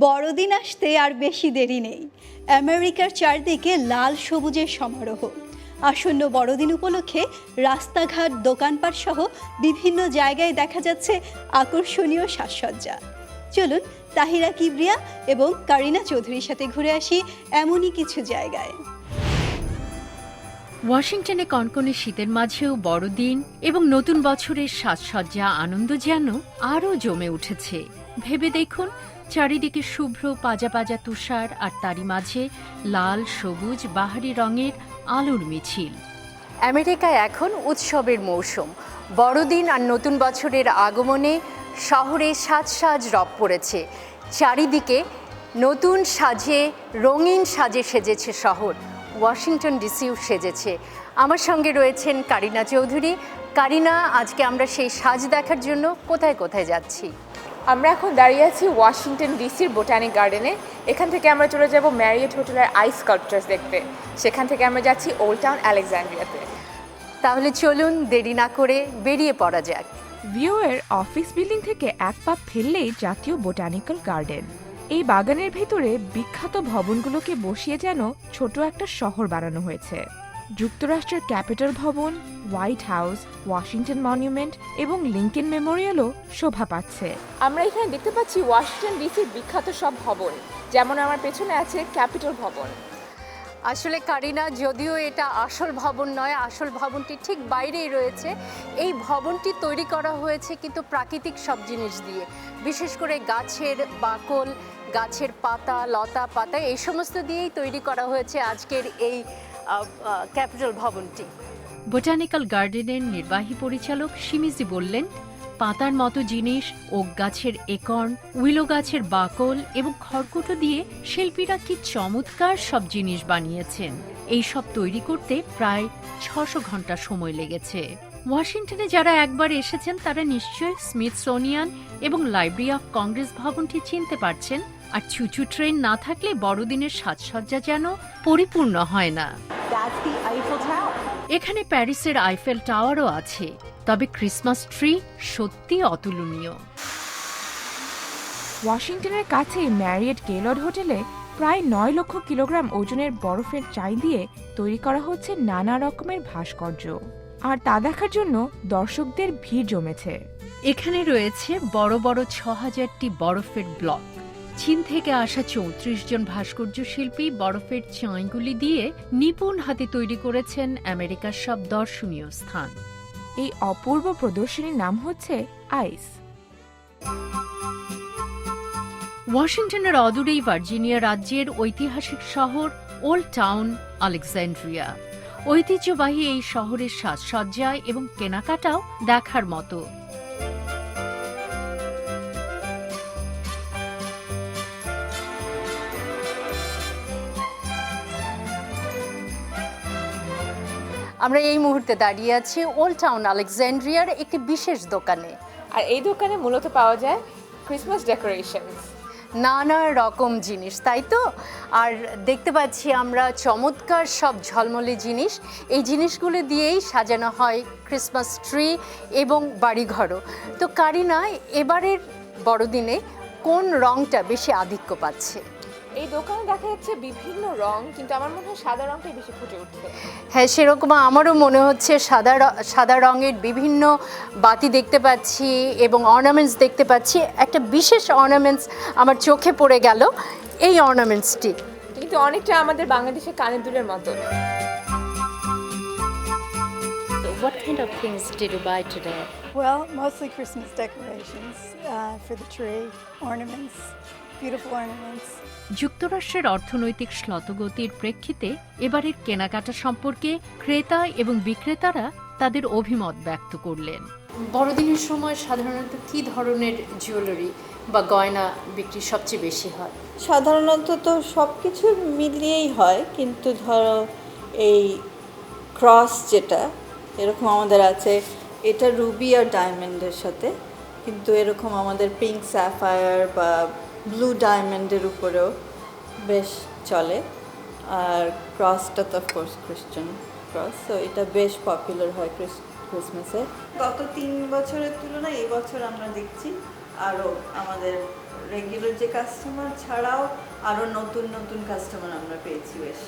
বড়দিন আসতে আর বেশি দেরি নেই। আমেরিকার চারদিকে লাল সবুজের সমারোহ। আসন্ন বড়দিন উপলক্ষে রাস্তাঘাট, দোকানপাট সহ বিভিন্ন জায়গায় দেখা যাচ্ছে আকর্ষণীয় সাজসজ্জা। চলুন, তাহিরা কিবরিয়া এবং কারিনা চৌধুরীর সাথে ঘুরে আসি এমনই কিছু জায়গায়। ওয়াশিংটনে কনকনে শীতের মাঝেও বড়দিন এবং নতুন বছরের সাজসজ্জা, আনন্দ যেন আরও জমে উঠেছে। ভেবে দেখুন, চারিদিকে শুভ্র পাজা পাজা তুষার আর তারই মাঝে লাল, সবুজ, বাহারি রঙের আলোর মিছিল। আমেরিকায় এখন উৎসবের মৌসুম। বড়দিন আর নতুন বছরের আগমনে শহরে সাজ সাজ রব পড়েছে। চারিদিকে নতুন সাজে, রঙিন সাজে সেজেছে শহর। ওয়াশিংটন ডিসিও সেজেছে। আমার সঙ্গে রয়েছেন কারিনা চৌধুরী। কারিনা, আজকে আমরা সেই সাজ দেখার জন্য কোথায় কোথায় যাচ্ছি? আমরা এখন দাঁড়িয়ে আছি ওয়াশিংটন ডিসির বোটানিক গার্ডেনে এখান থেকে আমরা চলে যাব ম্যারিয়েট হোটেলের আইস স্কাল্পচার্স দেখতে। সেখান থেকে আমরা যাচ্ছি ওল্ড টাউন আলেকজান্ড্রিয়াতে তাহলে চলুন দেরি না করে বেরিয়ে পড়া যাক। ভিউয়ের অফিস বিল্ডিং থেকে এক পা ফেললেই জাতীয় বোটানিক্যাল গার্ডেন এই বাগানের ভেতরে বিখ্যাত ভবনগুলোকে বসিয়ে যেন ছোট একটা শহর বানানো হয়েছে। যুক্তরাষ্ট্রের ক্যাপিটাল ভবন, হোয়াইট হাউস, ওয়াশিংটন মনুমেন্ট এবং লিঙ্কন মেমোরিয়ালও শোভা পাচ্ছে। আমরা এখানে দেখতে পাচ্ছি ওয়াশিংটন ডিসির বিখ্যাত সব ভবন, যেমন আমার পেছনে আছে ক্যাপিটাল ভবন। আসলে কারিনা, যদিও এটা আসল ভবন নয়, আসল ভবনটি ঠিক বাইরেই রয়েছে। এই ভবনটি তৈরি করা হয়েছে কিন্তু প্রাকৃতিক সব জিনিস দিয়ে, বিশেষ করে গাছের বাকল, গাছের পাতা, লতা পাতা, এই সমস্ত দিয়েই তৈরি করা হয়েছে আজকের এই ক্যাপিটাল ভবনটি। বোটানিক্যাল গার্ডেনের নির্বাহী পরিচালক সিমিজি বললেন, পাতার মতো জিনিস, ওক গাছের একর্ন উইলো গাছের বাকল এবং খড়কুটো দিয়ে শিল্পীরা কি চমৎকার সব জিনিস বানিয়েছেন। এই সব তৈরি করতে প্রায় ছশো ঘণ্টা সময় লেগেছে। ওয়াশিংটনে যারা একবার এসেছেন, তারা নিশ্চয়ই স্মিথসোনিয়ান এবং লাইব্রেরি অফ কংগ্রেস ভবনটি চিনতে পারছেন। আর চুচু ট্রেন না থাকলে বড়দিনের সাজসজ্জা যেন পরিপূর্ণ হয় না। এখানে প্যারিসের আইফেল টাওয়ারও আছে তবে ক্রিসমাস ট্রি সত্যি অতুলনীয়। ওয়াশিংটনের কাছেই ম্যারিয়েট গেলড হোটেলে প্রায় নয় লক্ষ কিলোগ্রাম ওজনের বরফের চাই দিয়ে তৈরি করা হচ্ছে নানা রকমের ভাস্কর্য। আর তা দেখার জন্য দর্শকদের ভিড় জমেছে। এখানে রয়েছে বড় বড় ছ হাজারটি বরফের ব্লক। চীন থেকে আসা চৌত্রিশ জন ভাস্কর্য শিল্পী বরফের চাঁইগুলি দিয়ে নিপুণ হাতে তৈরি করেছেন আমেরিকার সব দর্শনীয় স্থান। এই অপূর্ব প্রদর্শনীর নাম হচ্ছে আইস। ওয়াশিংটনের অদূরেই ভার্জিনিয়া রাজ্যের ঐতিহাসিক শহর ওল্ড টাউন আলেকজান্ড্রিয়া ঐতিহ্যবাহী এই শহরের সাজসজ্জা এবং কেনাকাটাও দেখার মতো। আমরা এই মুহূর্তে দাঁড়িয়ে আছি ওল্ড টাউন আলেকজান্ড্রিয়ার একটি বিশেষ দোকানে। আর এই দোকানে মূলত পাওয়া যায় ক্রিসমাস ডেকোরেশনস নানা রকম জিনিস তাই তো? আর দেখতে পাচ্ছি আমরা চমৎকার সব ঝলমলে জিনিস। এই জিনিসগুলো দিয়েই সাজানো হয় ক্রিসমাস ট্রি এবং বাড়িঘরও। তো কারিনা এবারের বড়দিনে কোন রংটা বেশি আধিক্য পাচ্ছে? এই দোকানে দেখা যাচ্ছে বিভিন্ন রং কিন্তু আমার মনে হয় সাদা রংটাই বেশি ফুটে উঠছে। হ্যাঁ সেরকম আমারও মনে হচ্ছে সাদা র- সাদা রঙের বিভিন্ন বাতি দেখতে পাচ্ছি এবং অর্নামেন্টস দেখতে পাচ্ছি। একটা বিশেষ অর্নামেন্টস আমার চোখে পড়ে গেল এই অর্নামেন্টসটি কিন্তু অনেকটা আমাদের বাংলাদেশের কানের দুলের মতো। What kind of things did you buy today? Well, mostly Christmas decorations uh, for the tree, ornaments, beautiful ornaments. যুক্তরাষ্ট্রের অর্থনৈতিক শ্লতগতির প্রেক্ষিতে এবারের কেনাকাটা সম্পর্কে ক্রেতা এবং বিক্রেতারা তাদের অভিমত ব্যক্ত করলেন। বড়দিনের সময় সাধারণত কী ধরনের জুয়েলারি বা গয়না বিক্রি সবচেয়ে বেশি হয়? সাধারণত তো সব কিছু মিলিয়েই হয় কিন্তু ধরো এই ক্রস যেটা এরকম আমাদের আছে এটা রুবি আর ডায়মন্ডের সাথে। কিন্তু এরকম আমাদের পিঙ্ক স্যাফায়ার বা ব্লু ডায়মন্ডের উপরেও বেশ চলে। আর ক্রসটা তো অফকোর্স খ্রিস্টান ক্রস তো এটা বেশ পপুলার হয় ক্রিসমাসে গত তিন বছরের তুলনায় এই বছর আমরা দেখছি আরও আমাদের রেগুলার যে কাস্টমার ছাড়াও আরও নতুন নতুন কাস্টমার আমরা পেয়েছি বেশ।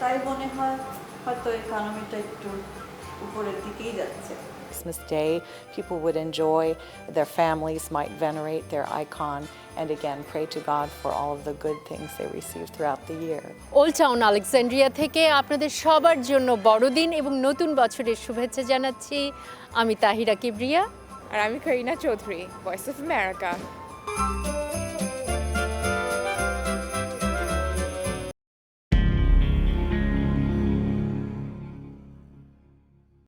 তাই মনে হয় হয়তো ইকোনমিটা একটু উপরের দিকেই যাচ্ছে Christmas Day, people would enjoy, their families might venerate their icon, and again pray to God for all of the good things they receive throughout the year. Old Town Alexandria থেকে আপনাদের সবার জন্য বড়দিন এবং নতুন বছরের শুভেচ্ছা জানাচ্ছি আমি তাহিরা কিবরিয়া আর আমি Karina Chowdhury Voice of America